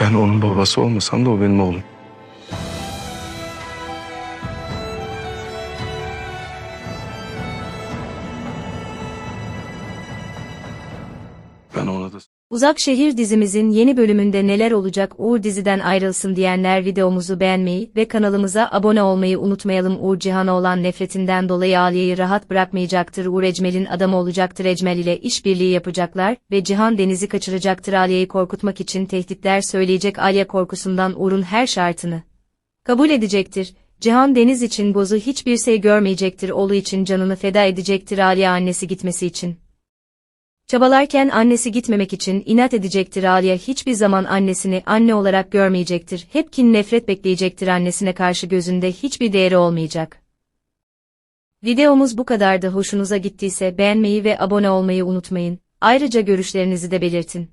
Ben onun babası olmasam da o benim oğlum. Ben ona da Uzak Şehir dizimizin yeni bölümünde neler olacak Uğur diziden ayrılsın diyenler videomuzu beğenmeyi ve kanalımıza abone olmayı unutmayalım. Uğur Cihan'a olan nefretinden dolayı Aliye'yi rahat bırakmayacaktır. Uğur Ecmel'in adamı olacaktır. Ecmel ile işbirliği yapacaklar ve Cihan Deniz'i kaçıracaktır. Aliye'yi korkutmak için tehditler söyleyecek. Aliye korkusundan Uğur'un her şartını kabul edecektir. Cihan Deniz için bozu hiçbir şey görmeyecektir. Oğlu için canını feda edecektir Aliye annesi gitmesi için. Çabalarken annesi gitmemek için inat edecektir Aliye hiçbir zaman annesini anne olarak görmeyecektir. Hep kin nefret bekleyecektir annesine karşı gözünde hiçbir değeri olmayacak. Videomuz bu kadardı hoşunuza gittiyse beğenmeyi ve abone olmayı unutmayın. Ayrıca görüşlerinizi de belirtin.